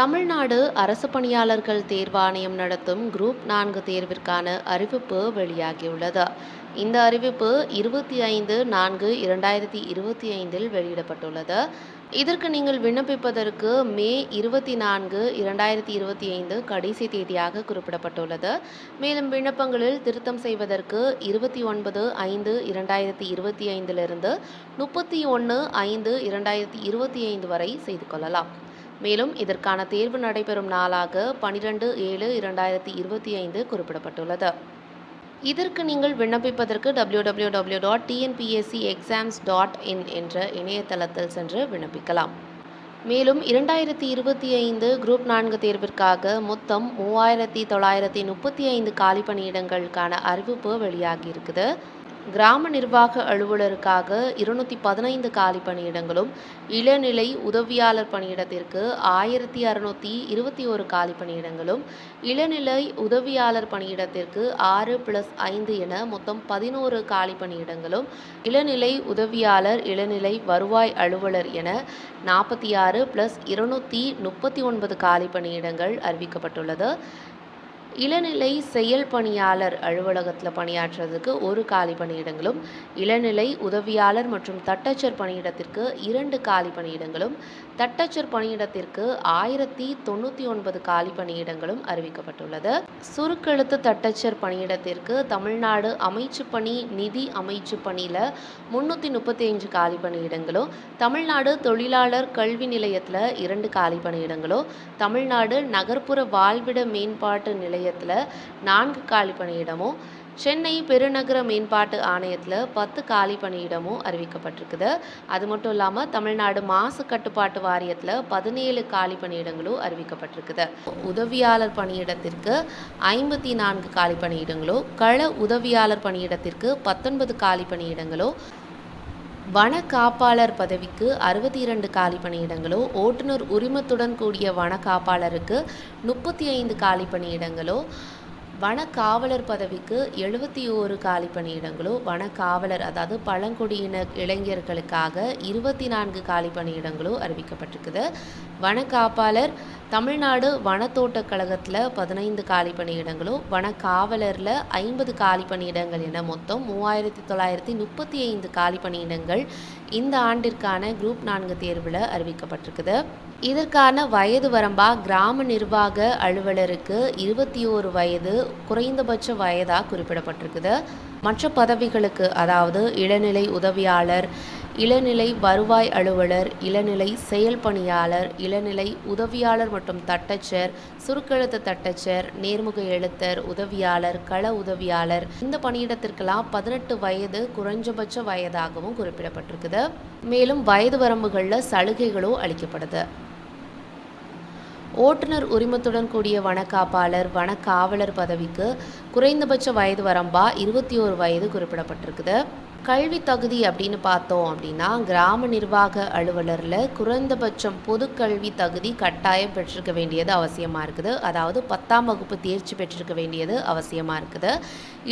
தமிழ்நாடு அரசு பணியாளர்கள் தேர்வாணையம் நடத்தும் குரூப் நான்கு தேர்விற்கான அறிவிப்பு வெளியாகியுள்ளது. இந்த அறிவிப்பு இருபத்தி ஐந்து நான்கு இரண்டாயிரத்தி இருபத்தி ஐந்தில் வெளியிடப்பட்டுள்ளது. இதற்கு நீங்கள் விண்ணப்பிப்பதற்கு மே இருபத்தி நான்கு இரண்டாயிரத்தி இருபத்தி ஐந்து கடைசி தேதியாக குறிப்பிடப்பட்டுள்ளது. மேலும் விண்ணப்பங்களில் திருத்தம் செய்வதற்கு இருபத்தி ஒன்பது ஐந்து இரண்டாயிரத்தி இருபத்தி ஐந்திலிருந்து முப்பத்தி ஒன்று ஐந்து இரண்டாயிரத்தி இருபத்தி ஐந்து வரை செய்து கொள்ளலாம். மேலும் இதற்கான தேர்வு நடைபெறும் நாளாக பனிரெண்டு ஏழு இரண்டாயிரத்தி இருபத்தி ஐந்து குறிப்பிடப்பட்டுள்ளது. இதற்கு நீங்கள் விண்ணப்பிப்பதற்கு W W W dot TNPSC exams dot in என்ற இணையதளத்தில் சென்று விண்ணப்பிக்கலாம். மேலும் இரண்டாயிரத்தி இருபத்தி ஐந்து குரூப் நான்கு தேர்விற்காக மொத்தம் மூவாயிரத்தி தொள்ளாயிரத்தி முப்பத்தி ஐந்து காலி பணியிடங்களுக்கான அறிவிப்பு வெளியாகி இருக்குது கிராம நிர்வாக அலுவலருக்காக இருநூற்றி பதினைந்து காலி பணியிடங்களும் இளநிலை உதவியாளர் பணியிடத்திற்கு ஆயிரத்தி அறுநூத்தி இருபத்தி ஒரு காலி பணியிடங்களும் இளநிலை உதவியாளர் பணியிடத்திற்கு ஆறு ப்ளஸ் ஐந்து என மொத்தம் பதினோரு காலி பணியிடங்களும் இளநிலை உதவியாளர் இளநிலை வருவாய் அலுவலர் என நாற்பத்தி ஆறு ப்ளஸ் இருநூற்றி முப்பத்தி ஒன்பது காலி பணியிடங்கள் அறிவிக்கப்பட்டுள்ளது. இளநிலை செயல் பணியாளர் அலுவலகத்தில் பணியாற்றுறதுக்கு ஒரு காலி பணியிடங்களும் இளநிலை உதவியாளர் மற்றும் தட்டச்சர் பணியிடத்திற்கு இரண்டு காலி பணியிடங்களும் தட்டச்சர் பணியிடத்திற்கு ஆயிரத்தி தொண்ணூற்றி ஒன்பது காலி பணியிடங்களும் அறிவிக்கப்பட்டுள்ளது. சுருக்கெழுத்து தட்டச்சர் பணியிடத்திற்கு தமிழ்நாடு அமைச்சு பணி நிதி அமைச்சு பணியில் முன்னூற்றி முப்பத்தி அஞ்சு காலி பணியிடங்களும் தமிழ்நாடு தொழிலாளர் கல்வி நிலையத்தில் இரண்டு காலி பணியிடங்களும் தமிழ்நாடு நகர்ப்புற வாழ்விட மேம்பாட்டு நிலையத்தில் நான்கு காலி பணியிடமும் சென்னை பெருநகர மேம்பாட்டு ஆணையத்தில் பத்து காலி பணியிடமும் அறிவிக்கப்பட்டிருக்குது. அது மட்டும் இல்லாமல் தமிழ்நாடு மாசு கட்டுப்பாட்டு வாரியத்தில் பதினேழு காலி பணியிடங்களும் அறிவிக்கப்பட்டிருக்குது. உதவியாளர் பணியிடத்திற்கு ஐம்பத்தி நான்கு காலி பணியிடங்களும் கள உதவியாளர் பணியிடத்திற்கு பத்தொன்பது காலி பணியிடங்களும் வன காப்பாளர் பதவிக்கு அறுபத்தி இரண்டு காலி பணியிடங்களோ ஓட்டுநர் உரிமத்துடன் கூடிய வன காப்பாளருக்கு முப்பத்தி ஐந்து காலி பணியிடங்களோ வன காவலர் பதவிக்கு எழுபத்தி ஓரு காலி பணியிடங்களோ வன காவலர் அதாவது பழங்குடியின இளைஞர்களுக்காக இருபத்தி நான்கு காலி பணியிடங்களோ அறிவிக்கப்பட்டிருக்குது. வன காப்பாளர் தமிழ்நாடு வனத்தோட்டக் கழகத்தில் பதினைந்து காலி பணியிடங்களும் வன காவலரில் ஐம்பது காலி பணியிடங்கள் என மொத்தம் மூவாயிரத்தி தொள்ளாயிரத்தி முப்பத்தி ஐந்து காலி பணியிடங்கள் இந்த ஆண்டிற்கான குரூப் நான்கு தேர்வில் அறிவிக்கப்பட்டிருக்குது. இதற்கான வயது வரம்பா கிராம நிர்வாக அலுவலருக்கு இருபத்தி ஓரு வயது குறைந்தபட்ச வயதாக குறிப்பிடப்பட்டிருக்குது. மற்ற பதவிகளுக்கு அதாவது இளநிலை உதவியாளர் இளநிலை வருவாய் அலுவலர் இளநிலை செயல் பணியாளர் இளநிலை உதவியாளர் மற்றும் தட்டச்சர் சுருக்கெழுத்து தட்டச்சர் நேர்முக எழுத்தர் உதவியாளர் கள உதவியாளர் இந்த பணியிடத்திற்கெல்லாம் பதினெட்டு வயது குறைஞ்சபட்ச வயதாகவும் குறிப்பிடப்பட்டிருக்குது. மேலும் வயது வரம்புகளில் சலுகைகளும் அளிக்கப்படுது. ஓட்டுநர் உரிமத்துடன் கூடிய வனக்காப்பாளர் வனக்காவலர் பதவிக்கு குறைந்தபட்ச வயது வரம்பா இருபத்தி ஓரு வயது குறிப்பிடப்பட்டிருக்குது. கல்வி தகுதி அப்படின்னு பார்த்தோம் அப்படின்னா கிராம நிர்வாக அலுவலரில் குறைந்தபட்சம் பொதுக்கல்வி தகுதி கட்டாயம் பெற்றிருக்க வேண்டியது அவசியமாக இருக்குது. அதாவது பத்தாம் வகுப்பு தேர்ச்சி பெற்றிருக்க வேண்டியது அவசியமாக இருக்குது.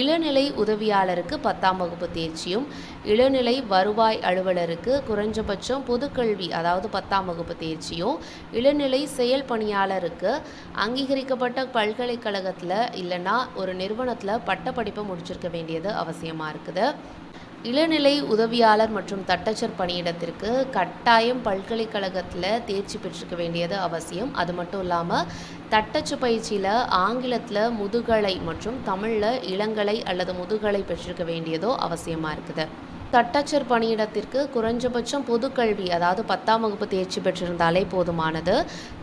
இளநிலை உதவியாளருக்கு பத்தாம் வகுப்பு தேர்ச்சியும் இளநிலை வருவாய் அலுவலருக்கு குறைஞ்சபட்சம் பொதுக்கல்வி அதாவது பத்தாம் வகுப்பு தேர்ச்சியும் இளநிலை செயல் பணியாளருக்கு அங்கீகரிக்கப்பட்ட பல்கலைக்கழகத்தில் இல்லைன்னா ஒரு நிறுவனத்தில் பட்டப்படிப்பை முடிச்சிருக்க வேண்டியது அவசியமாக இருக்குது. இளநிலை உதவியாளர் மற்றும் தட்டச்சர் பணியிடத்திற்கு கட்டாயம் பல்கலைக்கழகத்தில் தேர்ச்சி பெற்றிருக்க வேண்டியது அவசியம். அது மட்டும் இல்லாமல் தட்டச்சு பயிற்சியில் ஆங்கிலத்தில் முதுகலை மற்றும் தமிழில் இளங்கலை அல்லது முதுகலை பெற்றிருக்க வேண்டியதோ அவசியமாக இருக்குது. தட்டச்சர் பணியிடத்திற்கு குறைஞ்சபட்சம் பொதுக்கல்வி அதாவது பத்தாம் வகுப்பு தேர்ச்சி பெற்றிருந்தாலே போதுமானது.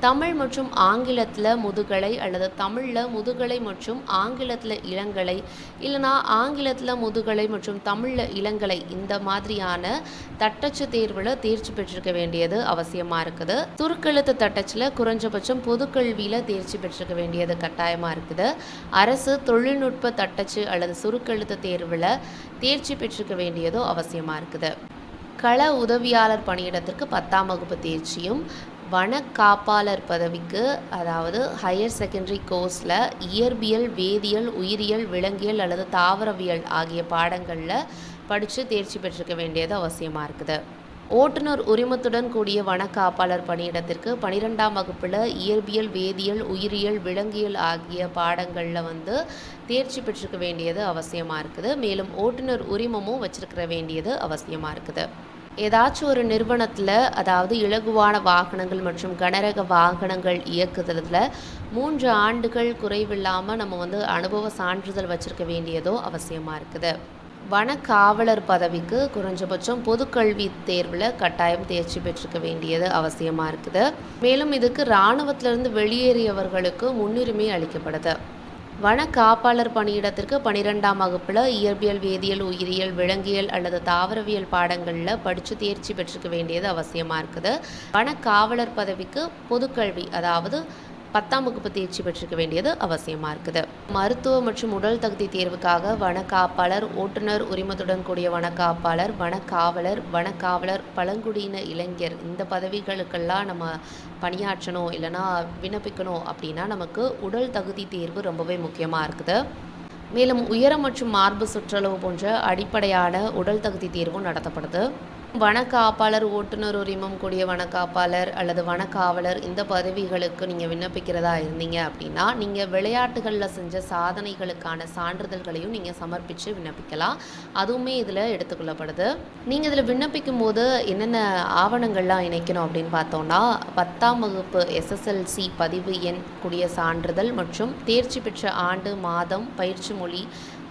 தமிழ் மற்றும் ஆங்கிலத்தில் முதுகலை அல்லது தமிழில் முதுகலை மற்றும் ஆங்கிலத்தில் இளங்கலை இல்லைனா ஆங்கிலத்தில் முதுகலை மற்றும் தமிழில் இளங்கலை இந்த மாதிரியான தட்டச்சு தேர்வில் தேர்ச்சி பெற்றிருக்க வேண்டியது அவசியமாக இருக்குது. துருக்கெழுத்து தட்டச்சில் குறைஞ்சபட்சம் பொதுக்கல்வியில் தேர்ச்சி பெற்றிருக்க வேண்டியது கட்டாயமாக இருக்குது. அரசு தொழில்நுட்ப தட்டச்சு அல்லது சுருக்கெழுத்து தேர்வில் தேர்ச்சி பெற்றிருக்க வேண்டியதோ அவசியமாக இருக்குது கள உதவியாளர் பணியிடத்திற்கு பத்தாம் வகுப்பு தேர்ச்சியும் வன காப்பாளர் பதவிக்கு அதாவது ஹையர் செகண்டரி கோர்ஸில் இயற்பியல் வேதியியல் உயிரியல் விலங்கியல் அல்லது தாவரவியல் ஆகிய பாடங்களில் படித்து தேர்ச்சி பெற்றிருக்க வேண்டியது அவசியமாக இருக்குது ஓட்டுநர் உரிமத்துடன் கூடிய வனக்காப்பாளர் பணியிடத்திற்கு பனிரெண்டாம் வகுப்பில் இயற்பியல் வேதியியல் உயிரியல் விலங்கியல் ஆகிய பாடங்களில் வந்து தேர்ச்சி பெற்றிருக்க வேண்டியது அவசியமாக இருக்குது. மேலும் ஓட்டுநர் உரிமமும் வச்சிருக்கிற வேண்டியது அவசியமாக இருக்குது. ஏதாச்சும் ஒரு நிறுவனத்தில் அதாவது இலகுவான வாகனங்கள் மற்றும் கனரக வாகனங்கள் இயக்குதலில் மூன்று ஆண்டுகள் குறைவில்லாமல் நம்ம வந்து அனுபவ சான்றிதழ் வச்சுருக்க வேண்டியதோ அவசியமாக இருக்குது. வனக்காவலர் பதவிக்கு குறைஞ்சபட்சம் பொதுக்கல்வி தேர்வில் கட்டாயம் தேர்ச்சி பெற்றிருக்க வேண்டியது அவசியமாக இருக்குது. மேலும் இதுக்கு இராணுவத்திலிருந்து வெளியேறியவர்களுக்கு முன்னுரிமை அளிக்கப்படுது. வன காப்பாளர் பணியிடத்திற்கு பனிரெண்டாம் வகுப்பில் இயற்பியல் வேதியியல் உயிரியல் விலங்கியல் அல்லது தாவரவியல் பாடங்களில் படித்து தேர்ச்சி பெற்றிருக்க வேண்டியது அவசியமாக இருக்குது. வன காவலர் பதவிக்கு பொதுக்கல்வி அதாவது பத்தாம் வகுப்பு தேர்ச்சி பெற்றிருக்க வேண்டியது அவசியமாக இருக்குது. மருத்துவ மற்றும் உடல் தகுதி தேர்வுக்காக வனக்காப்பாளர் ஓட்டுநர் உரிமத்துடன் கூடிய வனக்காப்பாளர் வனக்காவலர் வனக்காவலர் பழங்குடியின இளைஞர் இந்த பதவிகளுக்கெல்லாம் நம்ம பணியாற்றணும் இல்லைனா விண்ணப்பிக்கணும் அப்படின்னா நமக்கு உடல் தகுதி தேர்வு ரொம்பவே முக்கியமாக இருக்குது. மேலும் உயரம் மற்றும் மார்பு சுற்றளவு போன்ற அடிப்படையான உடல் தகுதி தேர்வும் நடத்தப்படுது. வனக்காப்பாளர் ஓட்டுநர் உரிமம் கூடிய வனக்காப்பாளர் அல்லது வனக்காவலர் இந்த பதவிகளுக்கு நீங்கள் விண்ணப்பிக்கிறதா இருந்தீங்க அப்படின்னா நீங்கள் விளையாட்டுகளில் செஞ்ச சாதனைகளுக்கான சான்றிதழ்களையும் நீங்கள் சமர்ப்பித்து விண்ணப்பிக்கலாம். அதுவுமே இதில் எடுத்துக்கொள்ளப்படுது. நீங்கள் இதில் விண்ணப்பிக்கும் போது என்னென்ன ஆவணங்கள்லாம் இணைக்கணும் அப்படின்னு பார்த்தோம்னா பத்தாம் வகுப்பு எஸ்எஸ்எல்சி பதிவு எண் கூடிய சான்றிதழ் மற்றும் தேர்ச்சி பெற்ற ஆண்டு மாதம் பயிற்சி மொழி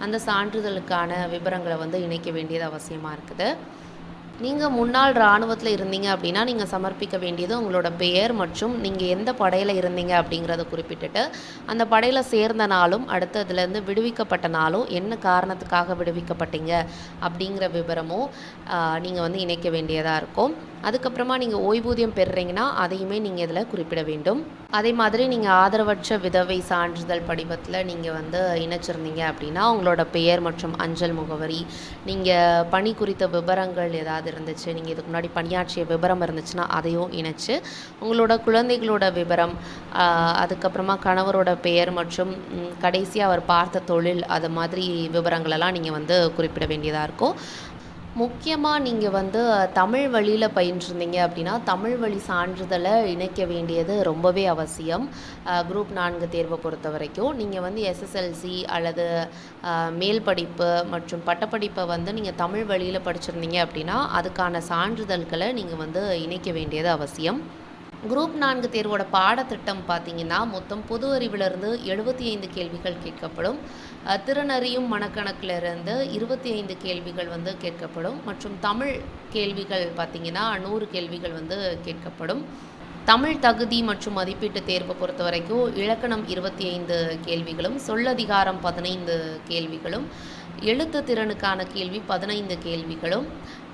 அந்த சான்றிதழுக்கான விவரங்களை வந்து இணைக்க வேண்டியது அவசியமாக இருக்குது. நீங்கள் முன்னாள் இராணுவத்தில் இருந்தீங்க அப்படின்னா நீங்கள் சமர்ப்பிக்க வேண்டியது உங்களோட பெயர் மற்றும் நீங்கள் எந்த படையில் இருந்தீங்க அப்படிங்கிறத குறிப்பிட்டுட்டு அந்த படையில் சேர்ந்த நாளும் அடுத்து அதுலேருந்து விடுவிக்கப்பட்ட நாளும் என்ன காரணத்துக்காக விடுவிக்கப்பட்டீங்க அப்படிங்கிற விவரமும் நீங்கள் வந்து இணைக்க வேண்டியதாக இருக்கும். அதுக்கப்புறமா நீங்கள் ஓய்வூதியம் பெறுறீங்கன்னா அதையுமே நீங்கள் இதில் குறிப்பிட வேண்டும். அதே மாதிரி நீங்கள் ஆதரவற்ற விதவை சான்றிதழ் படிவத்தில் நீங்கள் வந்து இணைச்சிருந்தீங்க அப்படின்னா உங்களோட பெயர் மற்றும் அஞ்சல் முகவரி நீங்கள் பணி குறித்த விவரங்கள் ஏதாவது இருந்துச்சு நீங்கள் இதுக்கு முன்னாடி பணியாற்றிய விவரம் இருந்துச்சுன்னா அதையும் இணைச்சு உங்களோட குழந்தைகளோட விவரம் அதுக்கப்புறமா கணவரோட பெயர் மற்றும் கடைசியாக அவர் பார்த்த தொழில் அது மாதிரி விவரங்களெல்லாம் நீங்கள் வந்து குறிப்பிட வேண்டியதாக இருக்கும். முக்கியமாக நீங்கள் வந்து தமிழ் வழியில் பயின்றிருந்தீங்க அப்படின்னா தமிழ் வழி சான்றிதழை இணைக்க வேண்டியது ரொம்பவே அவசியம். குரூப் நான்கு தேர்வை பொறுத்த வரைக்கும். நீங்கள் வந்து எஸ்எஸ்எல்சி அல்லது மேல் படிப்பு மற்றும் பட்டப்படிப்பை வந்து நீங்கள் தமிழ் வழியில் படிச்சிருந்தீங்க அப்படின்னா அதுக்கான சான்றிதழ்களை நீங்கள் வந்து இணைக்க வேண்டியது அவசியம். குரூப் நான்கு தேர்வோட பாடத்திட்டம் பார்த்தீங்கன்னா மொத்தம் பொது அறிவிலிருந்து எழுபத்தி ஐந்து கேள்விகள் கேட்கப்படும். திறனறியும் மனக்கணக்கிலிருந்து இருபத்தி ஐந்து கேள்விகள் வந்து கேட்கப்படும். மற்றும் தமிழ் கேள்விகள் பார்த்திங்கன்னா நூறு கேள்விகள் வந்து கேட்கப்படும். தமிழ் தகுதி மற்றும் மதிப்பீட்டு தேர்வை பொறுத்த வரைக்கும் இலக்கணம் இருபத்தி ஐந்து கேள்விகளும் சொல்லதிகாரம் பதினைந்து கேள்விகளும் எழுத்து திறனுக்கான கேள்வி பதினைந்து கேள்விகளும்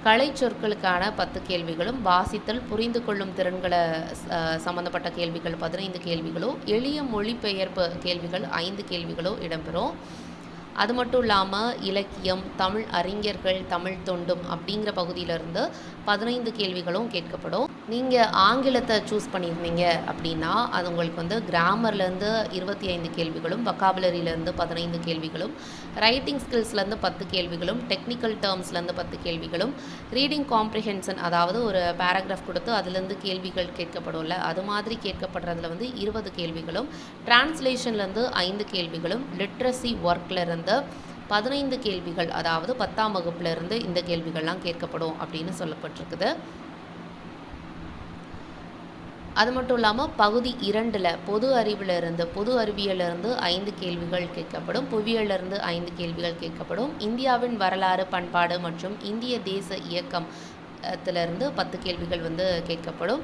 கலை சொற்களுக்கான பத்து கேள்விகளும் வாசித்தல் புரிந்து கொள்ளும் திறன்களை சம்மந்தப்பட்ட கேள்விகள் பதினைந்து கேள்விகளோ எளிய மொழிபெயர்ப்பு கேள்விகள் ஐந்து கேள்விகளோ இடம்பெறும். அது மட்டும் இல்லாமல் இலக்கியம் தமிழ் அறிஞர்கள் தமிழ் தொண்டும் அப்படிங்கிற பகுதியிலிருந்து பதினைந்து கேள்விகளும் கேட்கப்படும். நீங்கள் ஆங்கிலத்தை சூஸ் பண்ணியிருந்தீங்க அப்படின்னா அது உங்களுக்கு வந்து கிராமர்லேருந்து இருபத்தி ஐந்து கேள்விகளும் வக்காபுலரியிலேருந்து பதினைந்து கேள்விகளும் ரைட்டிங் ஸ்கில்ஸ்லேருந்து பத்து கேள்விகளும் டெக்னிக்கல் டேர்ம்ஸ்லேருந்து பத்து கேள்விகளும் ரீடிங் காம்ப்ரிஹென்ஷன் அதாவது ஒரு பேராகிராஃப் கொடுத்து அதுலேருந்து கேள்விகள் கேட்கப்படும்ல அது மாதிரி கேட்கப்படுறதுல வந்து இருபது கேள்விகளும் டிரான்ஸ்லேஷன்லேருந்து ஐந்து கேள்விகளும் லிட்ரஸி ஒர்க்லேருந்து பதினைந்து கேள்விகள் அதாவது பத்தாம் வகுப்புலேருந்து இந்த கேள்விகள்லாம் கேட்கப்படும் அப்படின்னு சொல்லப்பட்டிருக்குது. அது மட்டும் இல்லாமல் பகுதி இரண்டில் பொது அறிவிலிருந்து பொது அறிவியலிருந்து ஐந்து கேள்விகள் கேட்கப்படும் புவியியலிருந்து ஐந்து கேள்விகள் கேட்கப்படும். இந்தியாவின் வரலாறு பண்பாடு மற்றும் இந்திய தேச இயக்கம் இருந்து பத்து கேள்விகள் வந்து கேட்கப்படும்.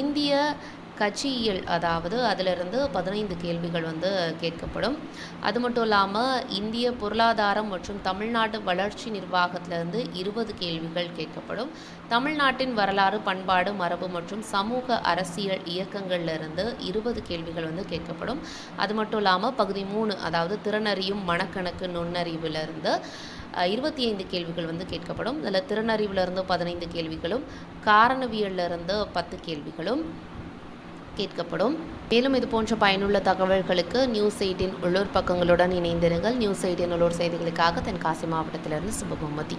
இந்திய கட்சியியல் அதாவது அதிலிருந்து பதினைந்து கேள்விகள் வந்து கேட்கப்படும். அது மட்டும் இல்லாமல் இந்திய பொருளாதாரம் மற்றும் தமிழ்நாட்டு வளர்ச்சி நிர்வாகத்திலிருந்து இருபது கேள்விகள் கேட்கப்படும். தமிழ்நாட்டின் வரலாறு பண்பாடு மரபு மற்றும் சமூக அரசியல் இயக்கங்கள்லேருந்து இருபது கேள்விகள் வந்து கேட்கப்படும். அது மட்டும் இல்லாமல் பகுதி மூணு அதாவது திறனறியும் மனக்கணக்கு நுண்ணறிவிலிருந்து இருபத்தி ஐந்து கேள்விகள் வந்து கேட்கப்படும். இதில் திறனறிவிலிருந்து பதினைந்து கேள்விகளும் காரணவியலிருந்து பத்து கேள்விகளும் கேட்கப்படும். மேலும் இது போன்ற பயனுள்ள தகவல்களுக்கு நியூஸ் எயிட்டின் உள்ளூர் பக்கங்களுடன் இணைந்திருங்கள். நியூஸ் எயிட்டின் உள்ளூர் செய்திகளுக்காக தென்காசி மாவட்டத்திலிருந்து சுபகுமதி.